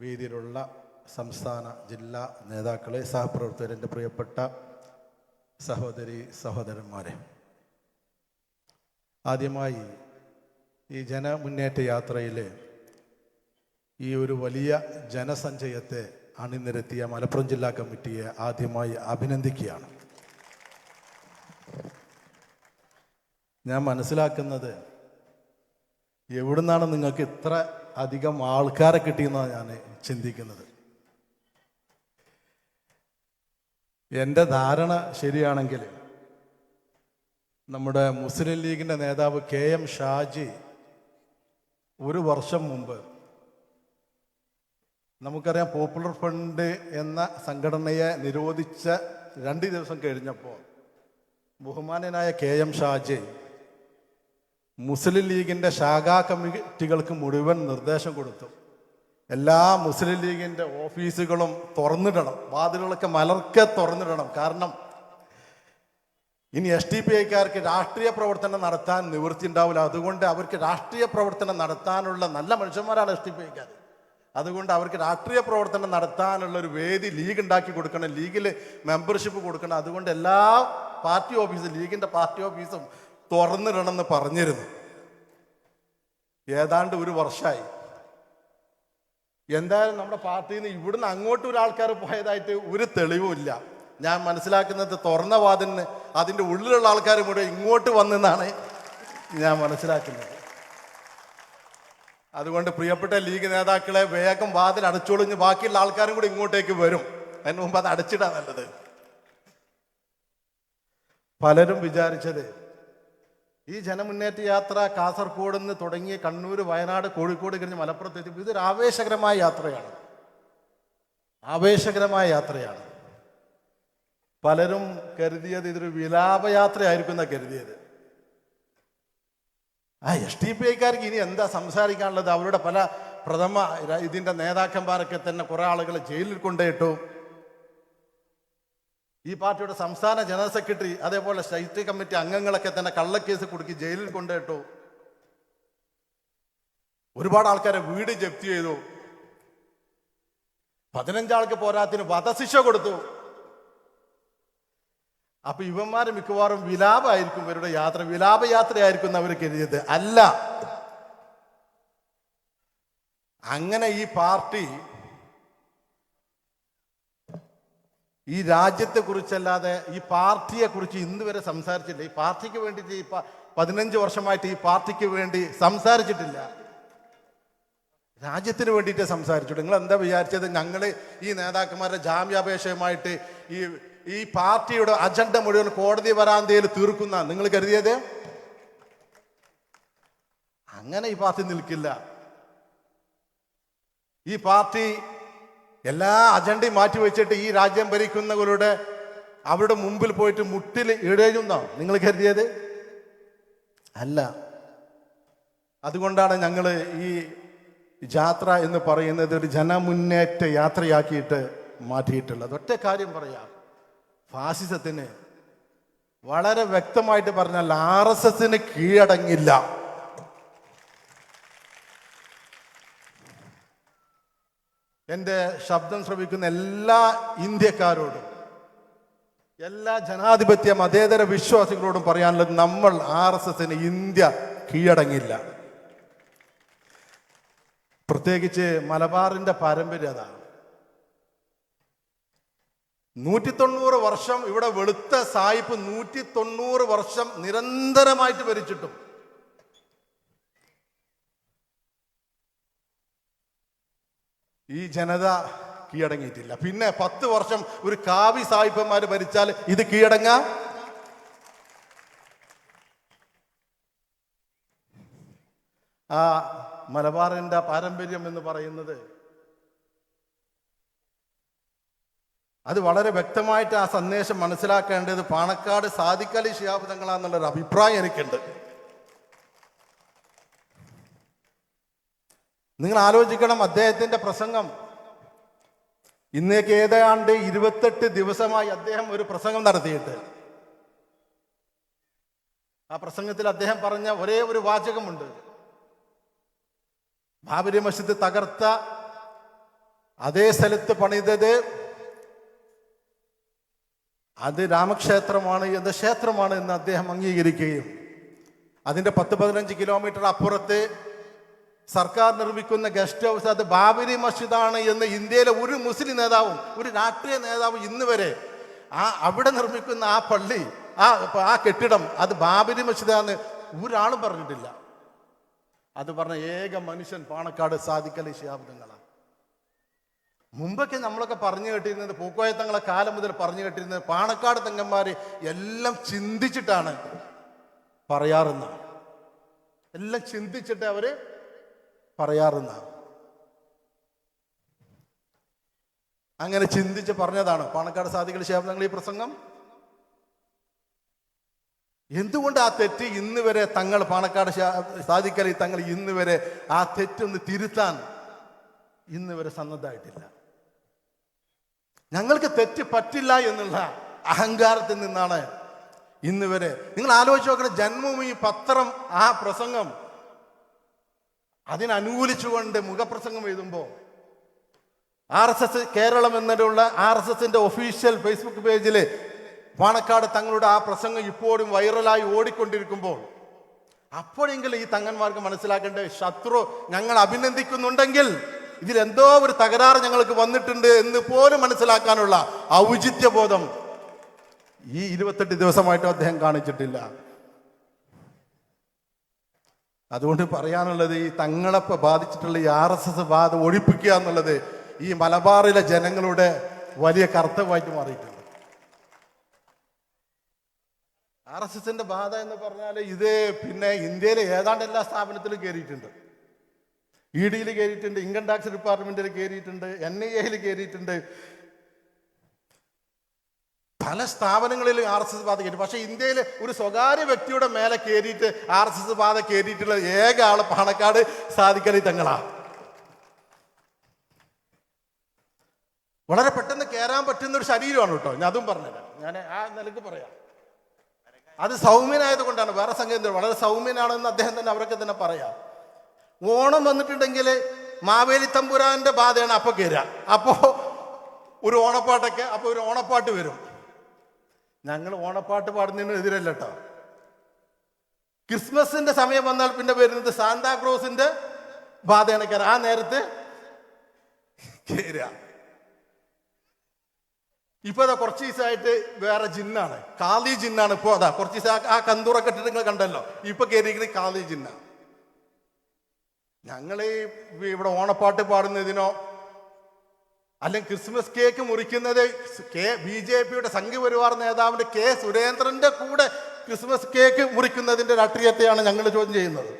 വേദിയിലുള്ള സംസ്ഥാന ജില്ലാ നേതാക്കളെ സഹപ്രവർത്തകർ എന്റെ പ്രിയപ്പെട്ട സഹോദരി സഹോദരന്മാരെ. ആദ്യമായി ഈ ജനമുന്നേറ്റ യാത്രയിൽ ഈ ഒരു വലിയ ജനസഞ്ചയത്തെ അണിനിരത്തിയ മലപ്പുറം ജില്ലാ കമ്മിറ്റിയെ ആദ്യമായി അഭിനന്ദിക്കുകയാണ്. ഞാൻ മനസ്സിലാക്കുന്നത് എവിടുന്നാണ് നിങ്ങൾക്ക് ഇത്ര അധികം ആൾക്കാരെ കിട്ടിയെന്നാണ് ഞാൻ ചിന്തിക്കുന്നത്. എന്റെ ധാരണ ശരിയാണെങ്കിൽ നമ്മുടെ മുസ്ലിം ലീഗിന്റെ നേതാവ് കെ എം ഷാജി ഒരു വർഷം മുമ്പ് നമുക്കറിയാം പോപ്പുലർ ഫ്രണ്ട് എന്ന സംഘടനയെ നിരോധിച്ച രണ്ട് ദിവസം കഴിഞ്ഞപ്പോൾ ബഹുമാനനായ കെ എം ഷാജി മുസ്ലിം ലീഗിന്റെ ശാഖാ കമ്മിറ്റികൾക്ക് മുഴുവൻ നിർദ്ദേശം കൊടുത്തു. എല്ലാ മുസ്ലിം ലീഗിന്റെ ഓഫീസുകളും തുറന്നിടണം. വാതിലുകളൊക്കെ മലർക്കെ തുറന്നിടണം. കാരണം ഇനി എസ് ടി പി ഐക്കാർക്ക് രാഷ്ട്രീയ പ്രവർത്തനം നടത്താൻ നിവൃത്തി ഉണ്ടാവില്ല അതുകൊണ്ട് അവർക്ക് രാഷ്ട്രീയ പ്രവർത്തനം നടത്താനുള്ള നല്ല മനുഷ്യന്മാരാണ് എസ് ടി പി ഐക്കാർ. അതുകൊണ്ട് അവർക്ക് രാഷ്ട്രീയ പ്രവർത്തനം നടത്താനുള്ള ഒരു വേദി ലീഗ് ഉണ്ടാക്കി കൊടുക്കണം. ലീഗിൽ മെമ്പർഷിപ്പ് കൊടുക്കണം. അതുകൊണ്ട് എല്ലാ പാർട്ടി ഓഫീസും ലീഗിന്റെ പാർട്ടി ഓഫീസും തുറന്നിടണമെന്ന് പറഞ്ഞിരുന്നു. ഏതാണ്ട് ഒരു വർഷമായി എന്തായാലും നമ്മുടെ പാർട്ടിയിൽ നിന്ന് ഇവിടുന്ന് അങ്ങോട്ട് ഒരു ആൾക്കാർ പോയതായിട്ട് ഒരു തെളിവുമില്ല ഞാൻ മനസ്സിലാക്കുന്നത് തുറന്ന വാതിന് അതിന്റെ ഉള്ളിലുള്ള ആൾക്കാരും മുഴുവൻ ഇങ്ങോട്ട് വന്നെന്നാണ് ഞാൻ മനസ്സിലാക്കുന്നത്. അതുകൊണ്ട് പ്രിയപ്പെട്ട ലീഗ് നേതാക്കളെ വേഗം വാതിൽ അടച്ചൊളിഞ്ഞ് ബാക്കിയുള്ള ആൾക്കാരും കൂടി ഇങ്ങോട്ടേക്ക് വരും. അതിന് മുമ്പ് അത് അടച്ചിടാ നല്ലത്. പലരും വിചാരിച്ചത് ഈ ജനമുന്നേറ്റ യാത്ര കാസർഗോഡ് നിന്ന് തുടങ്ങി കണ്ണൂർ വയനാട് കോഴിക്കോട് കഴിഞ്ഞ് മലപ്പുറത്ത് എത്തി ഇതൊരു ആവേശകരമായ യാത്രയാണ്. ആവേശകരമായ യാത്രയാണ്. പലരും കരുതിയത് ഇതൊരു വിലാപയാത്രയായിരിക്കും എന്നാണ് കരുതിയത്. ആ എസ് ടി പി ഐക്കാർക്ക് ഇനി എന്താ സംസാരിക്കാനുള്ളത്? അവരുടെ പല പ്രഥമ ഇതിന്റെ നേതാക്കന്മാരൊക്കെ തന്നെ കുറെ ആളുകളെ ജയിലിൽ കൊണ്ടുപോയിട്ടു ഈ പാർട്ടിയുടെ സംസ്ഥാന ജനറൽ സെക്രട്ടറി അതേപോലെ സ്റ്റേറ്റ് കമ്മിറ്റി അംഗങ്ങളൊക്കെ തന്നെ കള്ളക്കേസ് കൊടുക്കി ജയിലിൽ കൊണ്ടുപോയിട്ടു. ഒരുപാട് ആൾക്കാരെ വീട് ജപ്തി ചെയ്തു. പതിനഞ്ചാൾക്ക് പോരാത്തിന് വധശിക്ഷ കൊടുത്തു. അപ്പൊ ഇവന്മാര് മിക്കവാറും വിലാപമായിരിക്കും ഇവരുടെ യാത്ര. വിലാപയാത്രയായിരിക്കും അവർ കരുതിയത്. അല്ല. അങ്ങനെ ഈ പാർട്ടി ഈ രാജ്യത്തെ കുറിച്ചല്ലാതെ ഈ പാർട്ടിയെ കുറിച്ച് ഇന്ന് വരെ സംസാരിച്ചില്ല ഈ പാർട്ടിക്ക് വേണ്ടിയിട്ട് ഈ പതിനഞ്ച് വർഷമായിട്ട് ഈ പാർട്ടിക്ക് വേണ്ടി സംസാരിച്ചിട്ടില്ല. രാജ്യത്തിന് വേണ്ടിയിട്ട് സംസാരിച്ചു നിങ്ങൾ എന്താ വിചാരിച്ചത്? ഞങ്ങൾ ഈ നേതാക്കന്മാരുടെ ജാമ്യാപേക്ഷയുമായിട്ട് ഈ ഈ പാർട്ടിയുടെ അജണ്ട മുഴുവൻ കോടതി വരാന്തയിൽ തീർക്കുന്ന നിങ്ങൾ കരുതിയത്? അങ്ങനെ ഈ പാർട്ടി നിൽക്കില്ല. ഈ പാർട്ടി എല്ലാ അജണ്ടയും മാറ്റി വെച്ചിട്ട് ഈ രാജ്യം ഭരിക്കുന്നവരുടെ അവരുടെ മുമ്പിൽ പോയിട്ട് മുട്ടിൽ ഇഴയുന്നോ നിങ്ങൾ കരുതിയത്? അല്ല. അതുകൊണ്ടാണ് ഞങ്ങൾ ഈ യാത്ര എന്ന് പറയുന്നത് ഒരു ജനമുന്നേറ്റ യാത്രയാക്കിയിട്ട് മാറ്റിയിട്ടുള്ളത്. ഒറ്റ കാര്യം പറയാം. ഫാസിസത്തിന് വളരെ വ്യക്തമായിട്ട് പറഞ്ഞാൽ ആർ എസ് എസിന് കീഴടങ്ങില്ല. എന്റെ ശബ്ദം ശ്രവിക്കുന്ന എല്ലാ ഇന്ത്യക്കാരോടും എല്ലാ ജനാധിപത്യ മതേതര വിശ്വാസികളോടും പറയാനുള്ളത് നമ്മൾ ആർ എസ് എസിന് ഇന്ത്യ കീഴടങ്ങില്ല. പ്രത്യേകിച്ച് മലബാറിന്റെ പാരമ്പര്യം അതാണ്. നൂറ്റി തൊണ്ണൂറ് വർഷം ഇവിടെ വെളുത്ത സായിപ്പ് നൂറ്റി തൊണ്ണൂറ് വർഷം നിരന്തരമായിട്ട് ഭരിച്ചിട്ടും ഈ ജനത കീഴടങ്ങിയിട്ടില്ല. പിന്നെ പത്ത് വർഷം ഒരു കാവി സായിപ്പന്മാർ ഭരിച്ചാൽ ഇത് കീഴടങ്ങ? ആ മലബാറിന്റെ പാരമ്പര്യം എന്ന് പറയുന്നത് അത് വളരെ വ്യക്തമായിട്ട് ആ സന്ദേശം മനസ്സിലാക്കേണ്ടത് പാണക്കാട് സാദിഖലി ശിഹാബ് തങ്ങളാന്നുള്ളൊരു അഭിപ്രായം എനിക്കുണ്ട്. നിങ്ങൾ ആലോചിക്കണം അദ്ദേഹത്തിന്റെ പ്രസംഗം. ഇന്നേക്ക് ഏതാണ്ട് ഇരുപത്തെട്ട് ദിവസമായി അദ്ദേഹം ഒരു പ്രസംഗം നടത്തിയിട്ട്. ആ പ്രസംഗത്തിൽ അദ്ദേഹം പറഞ്ഞ ഒരേ ഒരു വാചകമുണ്ട്. ബാബരി മസ്ജിദ് തകർത്ത അതേ സ്ഥലത്ത് പണിതത് അത് രാമക്ഷേത്രമാണ് എന്ന ക്ഷേത്രമാണ് എന്ന് അദ്ദേഹം അംഗീകരിക്കുകയും അതിന്റെ പത്ത് പതിനഞ്ച് കിലോമീറ്റർ അപ്പുറത്ത് സർക്കാർ നിർമ്മിക്കുന്ന ഗസ്റ്റ് ഹൗസ് അത് ബാബരി മസ്ജിദാണ് എന്ന് ഇന്ത്യയിലെ ഒരു മുസ്ലിം നേതാവും ഒരു രാഷ്ട്രീയ നേതാവും ഇന്ന് വരെ ആ അവിടെ നിർമ്മിക്കുന്ന ആ പള്ളി ആ ആ കെട്ടിടം അത് ബാബരി മസ്ജിദാന്ന് ഒരാളും പറഞ്ഞിട്ടില്ല. അത് പറഞ്ഞ ഏക മനുഷ്യൻ പാണക്കാട് സാധിക്കലി ശിയാബുദ്ധങ്ങളാണ് മുമ്പൊക്കെ നമ്മളൊക്കെ പറഞ്ഞു കേട്ടിരുന്നത് പൂക്കോയ തങ്ങളെ കാലം മുതൽ പറഞ്ഞു കേട്ടിരുന്നത് പാണക്കാട് തങ്ങന്മാര് എല്ലാം ചിന്തിച്ചിട്ടാണ് പറയാറുന്ന എല്ലാം ചിന്തിച്ചിട്ട് അവർ പറയാറുന്ന അങ്ങനെ ചിന്തിച്ച് പറഞ്ഞതാണ്. പാണക്കാട് സാധികൾ ശേഖരങ്ങൾ ഈ പ്രസംഗം? എന്തുകൊണ്ട് ആ തെറ്റ് ഇന്ന് വരെ തങ്ങൾ പാണക്കാട് സാധിക്കലി തങ്ങൾ ഇന്ന് വരെ ആ തെറ്റൊന്ന് തിരുത്താൻ ഇന്ന് വരെ സന്നദ്ധമായിട്ടില്ല. ഞങ്ങൾക്ക് തെറ്റ് പറ്റില്ല എന്നുള്ള അഹങ്കാരത്തിൽ നിന്നാണ് ഇന്ന് വരെ. നിങ്ങൾ ആലോചിച്ച് നോക്കണം ജന്മഭൂമി പത്രം ആ പ്രസംഗം അതിനനുകൂലിച്ചുകൊണ്ട് മുഖപ്രസംഗം എഴുതുമ്പോൾ ആർ എസ് എസ് കേരളം എന്നതിലുള്ള ആർ എസ് എസിന്റെ ഒഫീഷ്യൽ ഫേസ്ബുക്ക് പേജിൽ പാണക്കാട് തങ്ങളുടെ ആ പ്രസംഗം ഇപ്പോഴും വൈറലായി ഓടിക്കൊണ്ടിരിക്കുമ്പോൾ അപ്പോഴെങ്കിലും ഈ തങ്ങന്മാർക്ക് മനസ്സിലാക്കേണ്ട ശത്രു ഞങ്ങൾ അഭിനന്ദിക്കുന്നുണ്ടെങ്കിൽ ഇതിലെന്തോ ഒരു തകരാറ് ഞങ്ങൾക്ക് വന്നിട്ടുണ്ട് എന്ന് പോലും മനസ്സിലാക്കാനുള്ള ഔചിത്യബോധം ഈ ഇരുപത്തെട്ട് ദിവസമായിട്ടും അദ്ദേഹം കാണിച്ചിട്ടില്ല. അതുകൊണ്ട് പറയാനുള്ളത് ഈ തങ്ങളെ ബാധിച്ചിട്ടുള്ള ഈ ആർ എസ് എസ് ബാധ ഒഴിപ്പിക്കുക എന്നുള്ളത് ഈ മലബാറിലെ ജനങ്ങളുടെ വലിയ കർത്തവ്യമായിട്ട് മാറിയിട്ടുണ്ട്. ആർ എസ് എസിന്റെ ബാധ എന്ന് പറഞ്ഞാൽ ഇത് പിന്നെ ഇന്ത്യയിലെ ഏതാണ്ട് എല്ലാ സ്ഥാപനത്തിലും കയറിയിട്ടുണ്ട്. ഇ ഡിയിൽ കയറിയിട്ടുണ്ട് ഇൻകം ടാക്സ് ഡിപ്പാർട്ട്മെന്റിൽ കയറിയിട്ടുണ്ട് എൻ ഐ എയിൽ കയറിയിട്ടുണ്ട്. പല സ്ഥാപനങ്ങളിലും ആർ എസ് എസ് പാത കയറ്റി. പക്ഷേ ഇന്ത്യയിൽ ഒരു സ്വകാര്യ വ്യക്തിയുടെ മേലെ കയറിയിട്ട് ആർ എസ് എസ് പാത കയറിയിട്ടുള്ള ഏക ആൾ പാണക്കാട് സാധിക്കലി തങ്ങളാ. വളരെ പെട്ടെന്ന് കയറാൻ പറ്റുന്ന ഒരു ശരീരമാണ് കേട്ടോ. ഞാൻ അതും പറഞ്ഞുതരാം. ഞാൻ ആ നിലയ്ക്ക് പറയാം. അത് സൗമ്യനായത് കൊണ്ടാണ്. വേറെ സംഗതി വളരെ സൗമ്യനാണെന്ന് അദ്ദേഹം തന്നെ അവരൊക്കെ തന്നെ പറയാം. ഓണം വന്നിട്ടുണ്ടെങ്കിൽ മാവേലി തമ്പുരാന്റെ ബാധയാണ് അപ്പൊ കയറുക. അപ്പോ ഒരു ഓണപ്പാട്ടൊക്കെ അപ്പോൾ ഒരു ഓണപ്പാട്ട് വരും. ഞങ്ങൾ ഓണപ്പാട്ട് പാടുന്നതിന് എതിരല്ല കേട്ടോ ക്രിസ്മസിന്റെ സമയം വന്നാൽ പിന്നെ വരുന്നത് സാന്താക്രോസിന്റെ ബാധയാണ് കയറുക ആ നേരത്ത് കയറുക ഇപ്പൊ അതാ കുറച്ച് ദിവസമായിട്ട് വേറെ ജിന്നാണ്. കാളി ജിന്നാണ് ഇപ്പോ അതാ കുറച്ച് ദിവസം ആ- ആ കെട്ടിടങ്ങൾ കണ്ടല്ലോ. ഇപ്പൊ കയറിയിരിക്കുന്നത് കാളി ജിന്നാണ് ഞങ്ങൾ ഇവിടെ ഓണപ്പാട്ട് പാടുന്നതിനോ അല്ലെങ്കിൽ ക്രിസ്മസ് കേക്ക് മുറിക്കുന്നത് കെ ബി ജെ പിയുടെ സംഘപരിവാർ നേതാവിന്റെ കെ സുരേന്ദ്രന്റെ കൂടെ ക്രിസ്മസ് കേക്ക് മുറിക്കുന്നതിന്റെ രാഷ്ട്രീയത്തെയാണ് ഞങ്ങൾ ചോദ്യം ചെയ്യുന്നത്.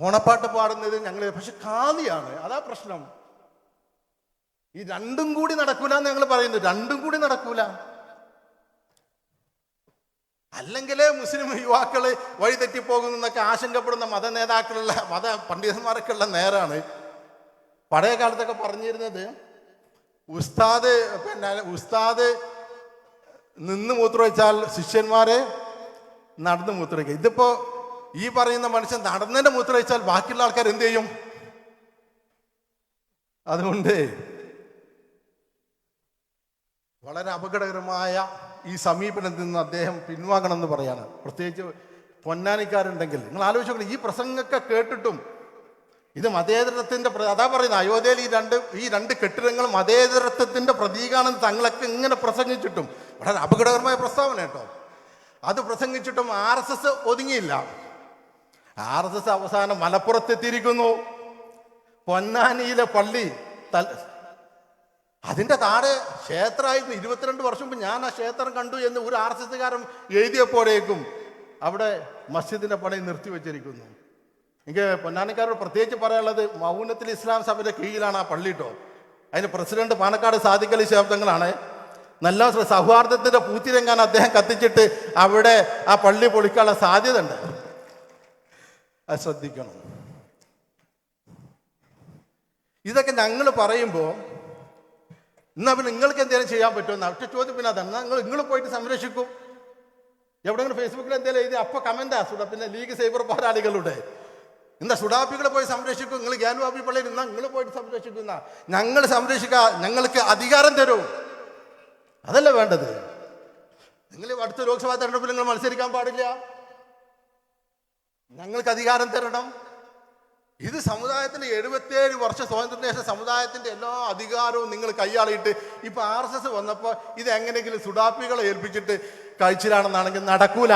ഓണപ്പാട്ട് പാടുന്നത് ഞങ്ങൾ പക്ഷെ കാളിയാണ് അതാ പ്രശ്നം. ഈ രണ്ടും കൂടി നടക്കൂല എന്ന് ഞങ്ങൾ പറയുന്നു. രണ്ടും കൂടി നടക്കൂല. അല്ലെങ്കിൽ മുസ്ലിം യുവാക്കൾ വഴിതെറ്റിപ്പോകുന്നൊക്കെ ആശങ്കപ്പെടുന്ന മത നേതാക്കളുള്ള മത പണ്ഡിതന്മാരൊക്കെ ഉള്ള നേരാണ്. പഴയ കാലത്തൊക്കെ പറഞ്ഞിരുന്നത് ഉസ്താദ് പിന്നെ ഉസ്താദ് നിന്ന് മൂത്രമൊഴിച്ചാൽ ശിഷ്യന്മാരെ നടന്ന് മൂത്രമൊഴിക്കുക. ഇതിപ്പോ ഈ പറയുന്ന മനുഷ്യൻ നടന്നതിന്റെ മൂത്രമൊഴിച്ചാൽ ബാക്കിയുള്ള ആൾക്കാർ എന്ത് ചെയ്യും? അതുകൊണ്ട് വളരെ അപകടകരമായ ഈ സമീപനത്തിൽ നിന്ന് അദ്ദേഹം പിൻവാങ്ങണം എന്ന് പറയാണ്. പ്രത്യേകിച്ച് പൊന്നാനിക്കാരുണ്ടെങ്കിൽ. നിങ്ങൾ ആലോചിച്ചു ഈ പ്രസംഗമൊക്കെ കേട്ടിട്ടും ഇത് മതേതരത്വത്തിന്റെ അതാ പറയുന്നത് അയോധ്യയിൽ ഈ രണ്ട് ഈ രണ്ട് കെട്ടിടങ്ങൾ മതേതരത്വത്തിന്റെ പ്രതീകമാണെന്ന് തങ്ങളൊക്കെ ഇങ്ങനെ പ്രസംഗിച്ചിട്ടും. വളരെ അപകടകരമായ പ്രസ്താവന കേട്ടോ. അത് പ്രസംഗിച്ചിട്ടും ആർ എസ് എസ് ഒതുങ്ങിയില്ല. ആർ എസ് എസ് അവസാനം മലപ്പുറത്തെത്തിയിരിക്കുന്നു. പൊന്നാനിയിലെ പള്ളി തൽ- അതിന്റെ താഴെ ക്ഷേത്രമായിരുന്നു. ഇരുപത്തിരണ്ട് വർഷം മുമ്പ് ഞാൻ ആ ക്ഷേത്രം കണ്ടു എന്ന് ഒരു ആർ എസ് എസ്സുകാരൻ എഴുതിയപ്പോഴേക്കും അവിടെ മസ്ജിദിന്റെ പണി നിർത്തിവെച്ചിരിക്കുന്നു. എനിക്ക് പൊന്നാനിക്കാരോട് പ്രത്യേകിച്ച് പറയാനുള്ളത് മൗനത്തിൽ ഇസ്ലാം സഭയുടെ കീഴിലാണ് ആ പള്ളി കേട്ടോ അതിന് പ്രസിഡന്റ് പാണക്കാട് സാധിക്കലി ശബ്ദങ്ങളാണ്. നല്ല സൗഹാർദ്ദത്തിന്റെ പൂത്തിരങ്ങാൻ അദ്ദേഹം കത്തിച്ചിട്ട് അവിടെ ആ പള്ളി പൊളിക്കാനുള്ള സാധ്യത ഉണ്ട് അത് ശ്രദ്ധിക്കണം. ഇതൊക്കെ ഞങ്ങൾ പറയുമ്പോൾ എന്നാ പിന്നെ നിങ്ങൾക്ക് എന്തെങ്കിലും ചെയ്യാൻ പറ്റുമെന്ന് ഒറ്റ ചോദ്യം പിന്നെ അതാണ്. നിങ്ങൾ നിങ്ങൾ പോയിട്ട് സംരക്ഷിക്കും. എവിടെയെങ്കിലും ഫേസ്ബുക്കിൽ എന്തെങ്കിലും എഴുതി അപ്പൊ കമന്റ് ആസുക പിന്നെ ലീഗ് സൈബർ പോരാളികളുടെ എന്താ സുഡാപ്പികളെ പോയി സംരക്ഷിക്കും? നിങ്ങൾ ഗ്യാൻവാബി പള്ളിയിൽ നിന്നാ നിങ്ങൾ പോയിട്ട് സംരക്ഷിക്കുന്ന ഞങ്ങൾ സംരക്ഷിക്കുക ഞങ്ങൾക്ക് അധികാരം തരൂ. അതല്ല വേണ്ടത്. നിങ്ങൾ അടുത്ത ലോക്സഭാ തെരഞ്ഞെടുപ്പിൽ നിങ്ങൾ മത്സരിക്കാൻ പാടില്ല. ഞങ്ങൾക്ക് അധികാരം തരണം. ഇത് സമുദായത്തിന്റെ എഴുപത്തേഴ് വർഷ സ്വാതന്ത്ര്യത്തിന് ശേഷം സമുദായത്തിന്റെ എല്ലാ അധികാരവും നിങ്ങൾ കൈയാളിയിട്ട് ഇപ്പൊ ആർ എസ് എസ് വന്നപ്പോൾ ഇത് എങ്ങനെയെങ്കിലും സുഡാപ്പികളെ ഏൽപ്പിച്ചിട്ട് കഴിച്ചിലാണെന്നാണെങ്കിൽ നടക്കൂല.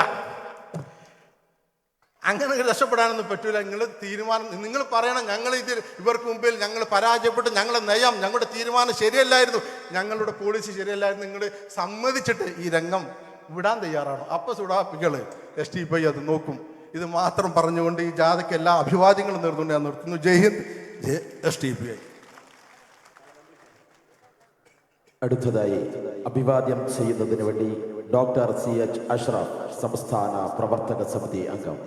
അങ്ങനെ രക്ഷപ്പെടാനൊന്നും പറ്റൂല. നിങ്ങൾ തീരുമാനം നിങ്ങൾ പറയണം ഞങ്ങൾ ഇതിൽ ഇവർക്ക് മുമ്പിൽ ഞങ്ങൾ പരാജയപ്പെട്ടു ഞങ്ങളുടെ നയം ഞങ്ങളുടെ തീരുമാനം ശരിയല്ലായിരുന്നു. ഞങ്ങളുടെ പോളിസി ശരിയല്ലായിരുന്നു. നിങ്ങൾ സമ്മതിച്ചിട്ട് ഈ രംഗം വിടാൻ തയ്യാറാണ്. അപ്പൊ സുഡാപ്പികൾ എസ് ടി പൈ അത് നോക്കും. ഇത് മാത്രം പറഞ്ഞുകൊണ്ട് ഈ ജാഥയ്ക്ക് എല്ലാ അഭിവാദ്യങ്ങളും നേർന്നുകൊണ്ട് ഞാൻ നിർത്തുന്നു. Jai Hind Jai S T P I അടുത്തതായി അഭിവാദ്യം ചെയ്യുന്നതിന് വേണ്ടി ഡോക്ടർ സി എച്ച് അഷ്റഫ് സംസ്ഥാന പ്രവർത്തക സമിതി അംഗം.